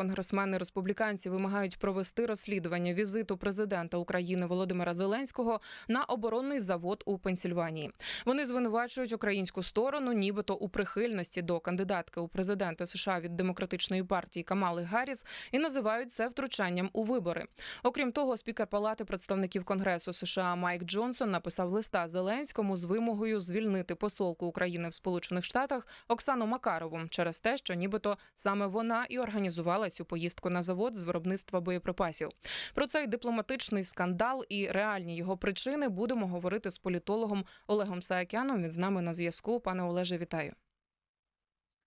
конгресмени республіканці вимагають провести розслідування візиту президента України Володимира Зеленського на оборонний завод у Пенсільванії. Вони звинувачують українську сторону, нібито у прихильності до кандидатки у президенти США від демократичної партії Камали Гарріс і називають це втручанням у вибори. Окрім того, спікер Палати представників Конгресу США Майк Джонсон написав листа Зеленському з вимогою звільнити посолку України в Сполучених Штатах Оксану Макарову через те, що нібито саме вона і організувала цю поїздку на завод з виробництва боєприпасів. Про цей дипломатичний скандал і реальні його причини будемо говорити з політологом Олегом Саакяном. Він з нами на зв'язку. Пане Олеже, вітаю.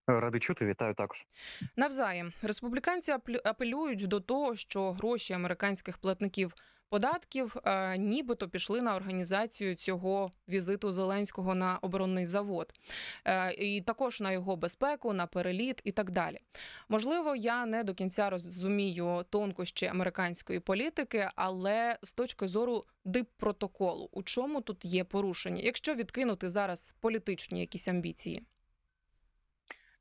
Ради чути, вітаю також. Навзаєм республіканці апелюють до того, що гроші американських платників податків е, нібито пішли на організацію цього візиту Зеленського на оборонний завод, е, і також на його безпеку, на переліт і так далі. Можливо, я не до кінця розумію тонкощі американської політики, але з точки зору диппротоколу, у чому тут є порушення, якщо відкинути зараз політичні якісь амбіції.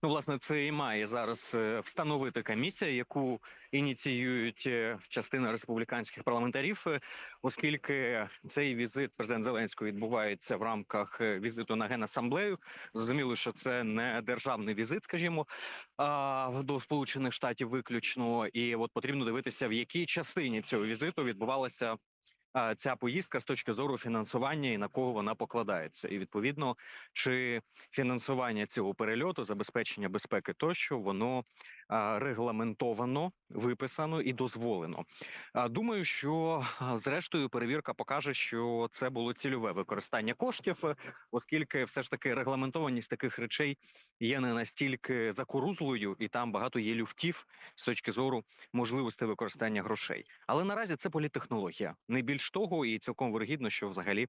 Ну, власне, це і має зараз е, встановити комісія, яку ініціюють е, частина республіканських парламентарів, е, оскільки цей візит президент Зеленського відбувається в рамках візиту на генасамблею. Зрозуміло, що це не державний візит, скажімо, до Сполучених Штатів виключно. І от потрібно дивитися, в якій частині цього візиту відбувалася. Ця поїздка з точки зору фінансування і на кого вона покладається, і відповідно чи фінансування цього перельоту, забезпечення безпеки тощо, воно регламентовано, виписано і дозволено. Думаю, що зрештою перевірка покаже, що це було цільове використання коштів, оскільки все ж таки регламентованість таких речей є не настільки закорузлою, і там багато є люфтів з точки зору можливості використання грошей. Але наразі це політтехнологія. Не більш того, і цілком вирогідно, що взагалі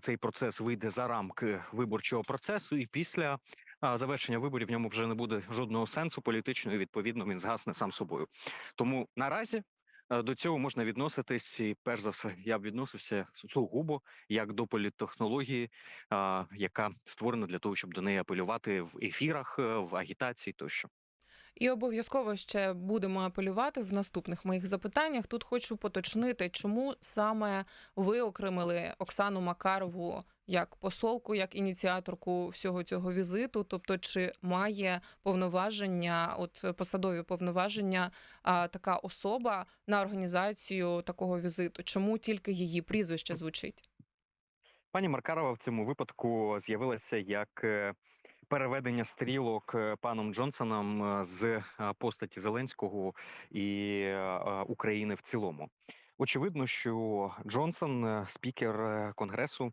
цей процес вийде за рамки виборчого процесу, і після завершення виборів в ньому вже не буде жодного сенсу політичного. Відповідно, він згасне сам собою. Тому наразі е, до цього можна відноситись, і перш за все, я б відносився сугубо як до політтехнології, яка створена для того, щоб до неї апелювати в ефірах, е, в агітації тощо. І обов'язково ще будемо апелювати в наступних моїх запитаннях. Тут хочу поточнити, чому саме ви окремили Оксану Макарову як посолку, як ініціаторку всього цього візиту. Тобто, чи має повноваження, от посадові повноваження, а, така особа на організацію такого візиту? Чому тільки її прізвище звучить? Пані Маркарова в цьому випадку з'явилася як е, переведення стрілок е, паном Джонсоном е, з е, постаті Зеленського і України в цілому. Очевидно, що Джонсон, спікер конгресу,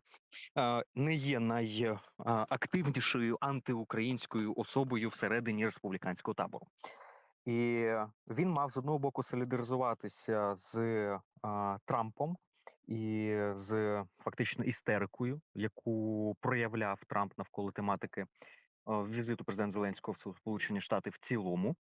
не є найактивнішою антиукраїнською особою всередині республіканського табору. І він мав з одного боку солідаризуватися з Трампом і з фактично істерикою, яку проявляв Трамп навколо тематики візиту президента Зеленського в Сполучені Штати в цілому.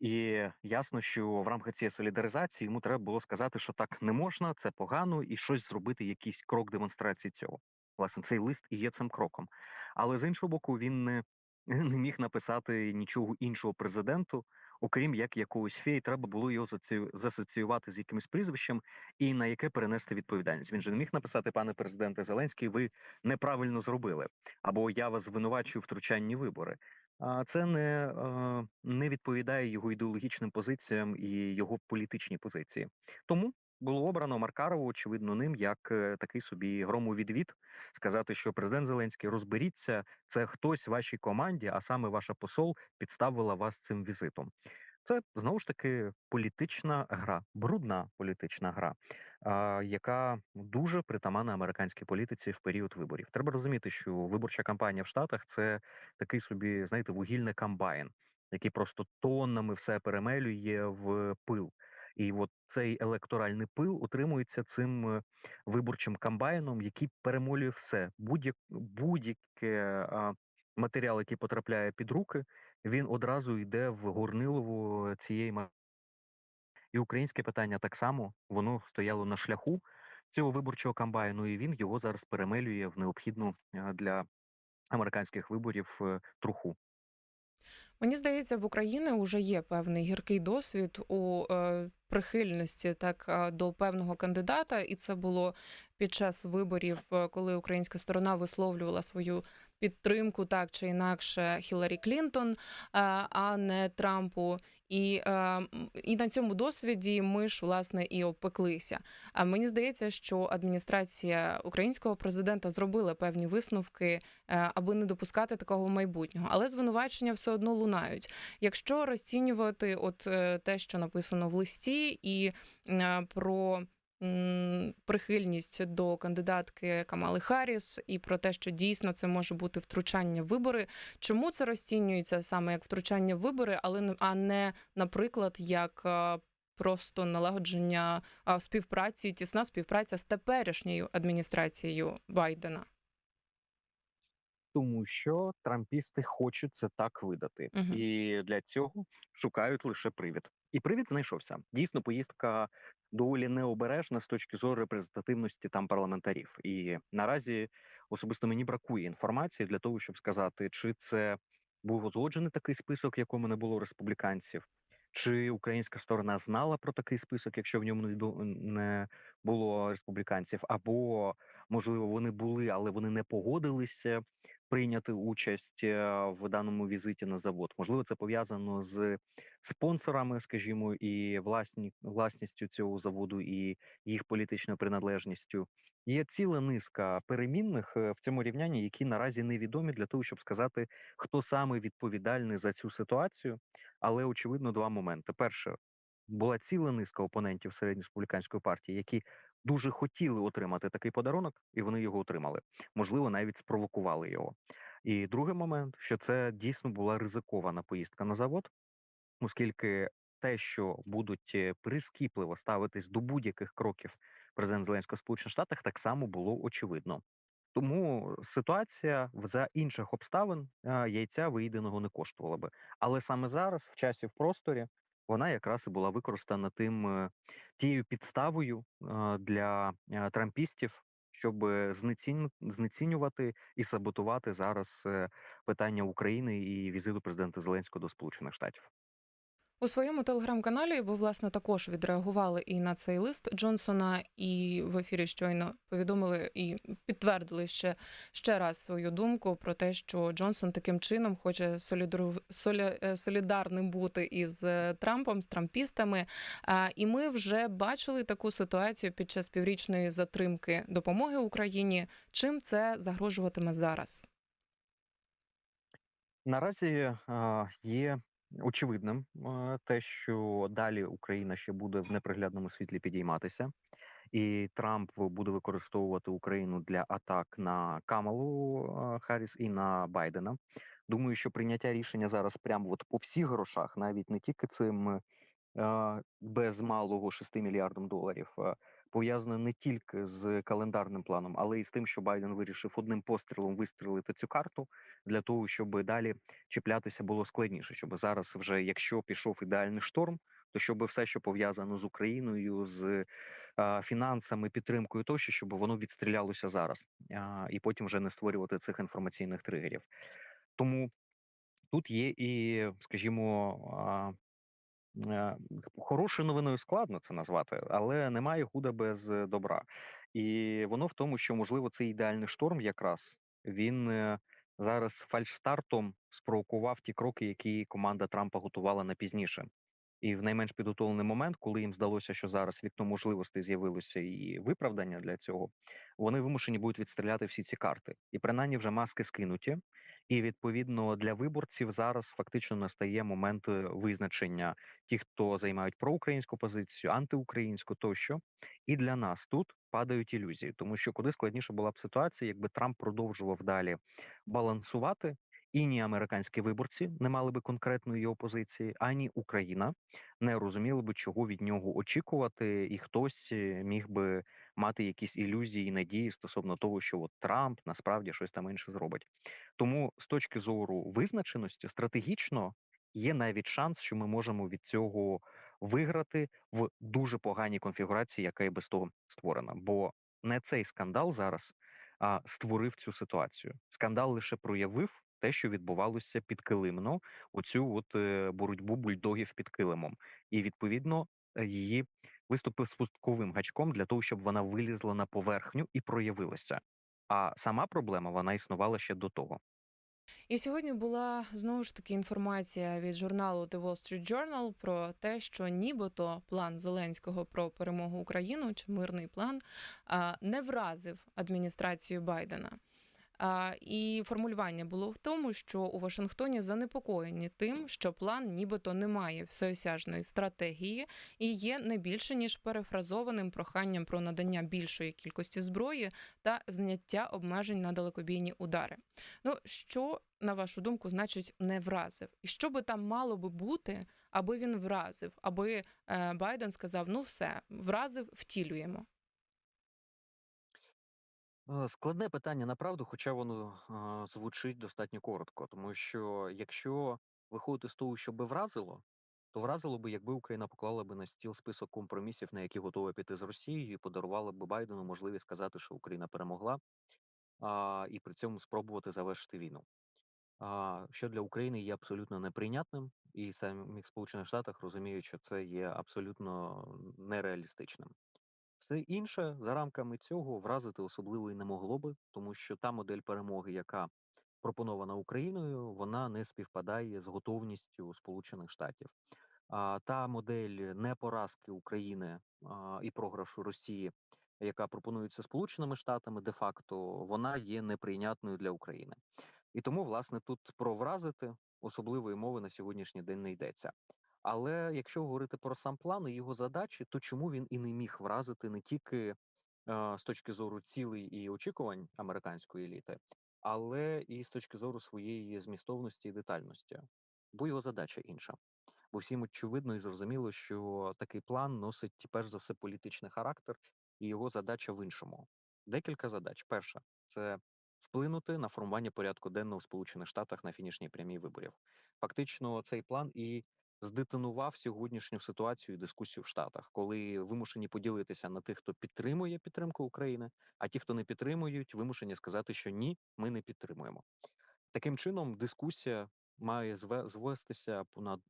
І ясно, що в рамках цієї солідаризації йому треба було сказати, що так не можна, це погано, і щось зробити, якийсь крок демонстрації цього. Власне, цей лист і є цим кроком. Але з іншого боку, він не, не міг написати нічого іншого президенту, окрім як якогось феї, треба було його засоціювати з якимось прізвищем і на яке перенести відповідальність. Він же не міг написати, пане президенте Зеленський, ви неправильно зробили, або я вас звинувачую втручанні вибори. А це не, не відповідає його ідеологічним позиціям і його політичній позиції. Тому було обрано Маркарову, очевидно, ним як е, такий собі громовідвід, сказати, що президент Зеленський розберіться, це хтось в вашій команді, а саме ваша посол підставила вас цим візитом. Це знову ж таки політична гра, брудна політична гра, яка дуже притаманна американській політиці в період виборів. Треба розуміти, що виборча кампанія в Штатах це такий собі, знаєте, вугільний комбайн, який просто тоннами все перемелює в пил. І от цей електоральний пил утримується цим е, виборчим комбайном, який перемолює все. Будь-як будь-яке матеріал, який потрапляє під руки, він одразу йде в горнилову цієї і українське питання так само воно стояло на шляху цього виборчого комбайну, і він його зараз перемелює в необхідну е, для американських виборів е, труху. Мені здається, в Україні вже є певний гіркий досвід у прихильності так до певного кандидата, і це було під час виборів, е, коли українська сторона висловлювала свою підтримку так чи інакше Хіларі Клінтон, е, а не Трампу. І, е, і на цьому досвіді ми ж власне і опеклися. А мені здається, що адміністрація українського президента зробила певні висновки, аби не допускати такого майбутнього. Але звинувачення все одно лунають. Якщо розцінювати от те, що написано в листі, і про. Прихильність до кандидатки Камали Харріс і про те, що дійсно це може бути втручання в вибори. Чому це розцінюється саме як втручання в вибори, але а не, наприклад, як просто налагодження співпраці, тісна співпраця з теперішньою адміністрацією Байдена? Тому що трампісти хочуть це так видати, Мгм. і для цього шукають лише привід. І привід знайшовся. Дійсно, поїздка доволі необережна з точки зору репрезентативності там парламентарів. І наразі особисто мені бракує інформації для того, щоб сказати, чи це був узгоджений такий список, в якому не було республіканців, чи українська сторона знала про такий список, якщо в ньому не було республіканців, або можливо вони були, але вони не погодилися прийняти участь в даному візиті на завод. Можливо, це пов'язано з спонсорами, скажімо, і власні власністю цього заводу, і їх політичною приналежністю. Є ціла низка перемінних е, в цьому рівнянні, які наразі невідомі для того, щоб сказати, хто саме відповідальний за цю ситуацію. Але очевидно, два моменти: перше, була ціла низка опонентів середньої республіканської партії, які дуже хотіли отримати такий подарунок, і вони його отримали. Можливо, навіть спровокували його. І другий момент, що це дійсно була ризикована поїздка на завод, оскільки те, що будуть е, прискіпливо ставитись до будь-яких кроків президента Зеленського Сполучених Штатах, так само було очевидно. Тому ситуація за інших обставин яйця виїденого не коштувала би. Але саме зараз, в часі в просторі, вона якраз і була використана тим е, тією підставою е, для е, трампістів, щоб знеціню- знецінювати і саботувати зараз питання України і візиту президента Зеленського до Сполучених Штатів. У своєму телеграм-каналі ви власне також відреагували і на цей лист Джонсона, і в ефірі щойно повідомили і підтвердили ще, ще раз свою думку про те, що Джонсон таким чином хоче солідару, соля, е, солідарним бути із е, Трампом, з трампістами. І ми вже бачили таку ситуацію під час піврічної затримки допомоги Україні. Чим це загрожуватиме зараз? Наразі а, є очевидним те, що далі Україна ще буде в неприглядному світлі підійматися, і Трамп буде використовувати Україну для атак на Камалу а, Харріс і на Байдена. Думаю, що прийняття рішення зараз прямо от по всіх грошах, навіть не тільки цим без малого 6 мільярдом доларів, а, пов'язане не тільки з календарним планом, але й з тим, що Байден вирішив одним пострілом вистрілити цю карту для того, щоб далі чіплятися було складніше. Щоб зараз, вже якщо пішов ідеальний шторм, то щоб все, що пов'язано з Україною, з а, фінансами, підтримкою, тощо, щоб воно відстрілялося зараз, а, і потім вже не створювати цих інформаційних тригерів. Тому тут є і, скажімо. Е, Хорошою новиною складно це назвати, але немає худа без е, добра. І воно в тому, що можливо цей ідеальний шторм, якраз він е, зараз фальшстартом спровокував ті кроки, які команда Трампа готувала на пізніше. І в найменш підготовлений момент, коли їм здалося, що зараз вікно можливостей з'явилося і виправдання для цього, вони вимушені будуть відстріляти всі ці карти. І принаймні вже маски скинуті. І відповідно для виборців зараз фактично настає момент е, визначення ті, хто займають проукраїнську позицію, антиукраїнську тощо. І для нас тут падають ілюзії, тому що куди складніше була б ситуація, якби Трамп продовжував далі балансувати. І ні американські виборці не мали би конкретної його позиції, ані Україна не розуміли би, чого від нього очікувати, і хтось е, міг би мати якісь ілюзії надії стосовно того, що от Трамп насправді щось там інше зробить. Тому з точки зору визначеності, стратегічно є навіть шанс, що ми можемо від цього виграти в дуже поганій конфігурації, яка і без того створена. Бо не цей скандал зараз а створив цю ситуацію. Скандал лише проявив те, що відбувалося підкилимно, оцю от е, боротьбу бульдогів під килимом, і відповідно е, її виступив спусковим гачком для того, щоб вона вилізла на поверхню і проявилася. А сама проблема вона існувала ще до того. І сьогодні була знову ж таки інформація від журналу The Wall Street Journal про те, що нібито план Зеленського про перемогу України чи мирний план не вразив адміністрацію Байдена. І формулювання було в тому, що у Вашингтоні занепокоєні тим, що план нібито не має всеосяжної стратегії і є не більше ніж перефразованим проханням про надання більшої кількості зброї та зняття обмежень на далекобійні удари. Ну що на вашу думку значить не вразив? І що би там мало би бути, аби він вразив, аби е, Байден сказав: ну все, вразив, втілюємо. Е, Складне питання направду, хоча воно е, звучить достатньо коротко, тому що якщо виходити з того, що би вразило, то вразило би, якби Україна поклала би на стіл список компромісів, на які готова піти з Росією, і подарувала би Байдену можливість сказати, що Україна перемогла, а, і при цьому спробувати завершити війну. А, що для України є абсолютно неприйнятним, і самих Сполучених Штатах розуміють, що це є абсолютно нереалістичним. Все інше за рамками цього вразити особливо і не могло би, тому що та модель перемоги, яка пропонована Україною, вона не співпадає з готовністю Сполучених Штатів. А та модель непоразки України а, і програшу Росії, яка пропонується Сполученими Штатами, де-факто вона є неприйнятною для України. І тому, власне, тут про вразити особливої мови на сьогоднішній день не йдеться. Але якщо говорити про сам план і його задачі, то чому він і не міг вразити не тільки е, з точки зору цілей і очікувань американської еліти, але і з точки зору своєї змістовності і детальності, бо його задача інша. Бо всім очевидно і зрозуміло, що такий план носить перш за все політичний характер, і його задача в іншому. Декілька задач. Перша це вплинути на формування порядку денного в Сполучених Штатах на фінішній прямій виборів. Фактично, цей план і здетонував сьогоднішню ситуацію і дискусію в Штатах, коли вимушені поділитися на тих, хто підтримує підтримку України, а ті, хто не підтримують, вимушені сказати, що ні, ми не підтримуємо. Таким чином, дискусія має зве- звестися понад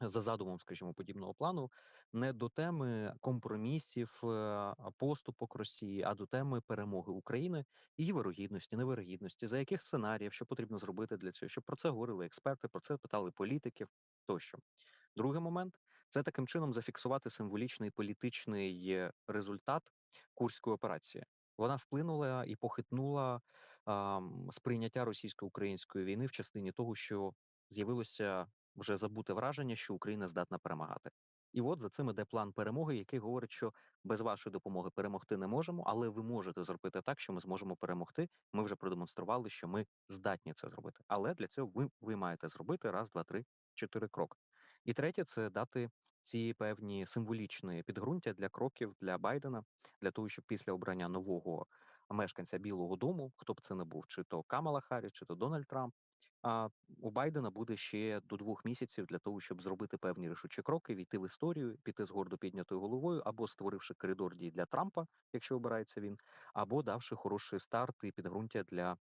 за задумом, скажімо, подібного плану, не до теми компромісів, е, поступок Росії, а до теми перемоги України, її вирогідності, невирогідності, за яких сценаріїв, що потрібно зробити для цього, щоб про це говорили експерти, про це питали політиків тощо. Другий момент це таким чином зафіксувати символічний політичний результат курської операції. Вона вплинула і похитнула ам, сприйняття російсько-української війни в частині того, що з'явилося вже забуте враження, що Україна здатна перемагати. І от за цим іде план перемоги, який говорить, що без вашої допомоги перемогти не можемо, але ви можете зробити так, що ми зможемо перемогти. Ми вже продемонстрували, що ми здатні це зробити. Але для цього ви, ви маєте зробити раз, два, три, чотири кроки. І третє це дати ці певні символічні підґрунтя для кроків для Байдена, для того, щоб після обрання нового мешканця Білого Дому, хто б це не був, чи то Камала Харріс, чи то Дональд Трамп. А у Байдена буде ще до двох місяців для того, щоб зробити певні рішучі кроки, війти в історію, піти з гордо піднятою головою, або створивши коридор дій для Трампа, якщо обирається він, або давши хороший старт і підґрунтя для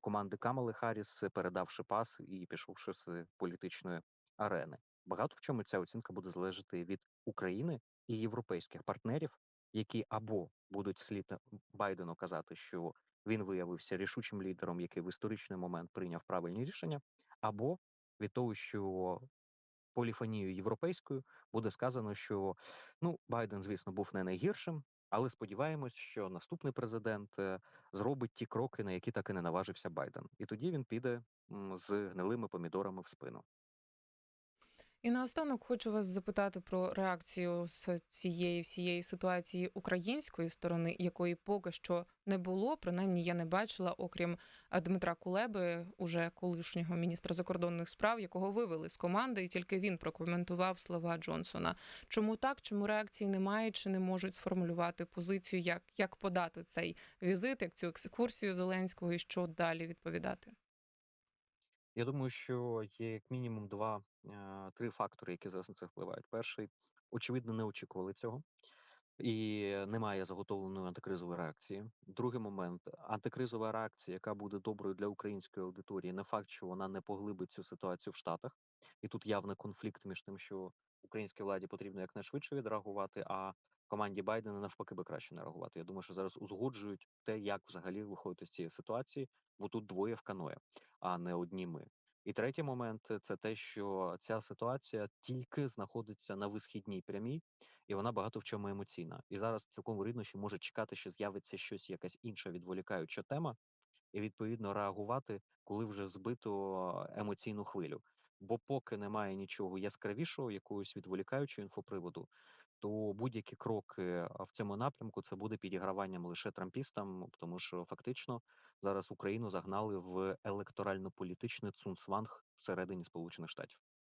команди Камали Харріс, передавши пас і пішовши з політичної арени. Багато в чому ця оцінка буде залежати від України і європейських партнерів, які або будуть вслід Байдену казати, що він виявився рішучим лідером, який в історичний момент прийняв правильні рішення, або від того, що поліфонією європейською буде сказано, що ну Байден, звісно, був не найгіршим, але сподіваємось, що наступний президент е, зробить ті кроки, на які так і не наважився Байден, і тоді він піде з гнилими помідорами в спину. І наостанок хочу вас запитати про реакцію з цієї всієї ситуації української сторони, якої поки що не було. Принаймні я не бачила, окрім а, Дмитра Кулеби, уже колишнього міністра закордонних справ, якого вивели з команди, і тільки він прокоментував слова Джонсона. Чому так? Чому реакції немає? Чи не можуть сформулювати позицію, як, як подати цей візит, як цю екскурсію Зеленського і що далі відповідати? Я думаю, що є як мінімум два е, три фактори, які зараз на це впливають. Перший, очевидно, не очікували цього. і немає заготовленої антикризової реакції. Другий момент антикризова реакція, яка буде доброю для української аудиторії, не факт, що вона не поглибить цю ситуацію в Штатах, і тут явний конфлікт між тим, що українській владі потрібно якнайшвидше відреагувати, а команді Байдена навпаки би краще не реагувати. Я думаю, що зараз узгоджують те, як взагалі виходити з цієї ситуації, бо тут двоє в каное, а не одні ми. І третій момент це те, що ця ситуація тільки знаходиться на висхідній прямій, і вона багато в чому емоційна. І зараз цілком вирідно, що може чекати, що з'явиться щось, якась інша відволікаюча тема, і відповідно реагувати, коли вже збито емоційну хвилю. Бо поки немає нічого яскравішого, якогось відволікаючого інфоприводу, то будь-які кроки в цьому напрямку це буде підіграванням лише трампістам, тому що фактично зараз Україну загнали в електорально-політичний цунцванг всередині Сполучених Штатів.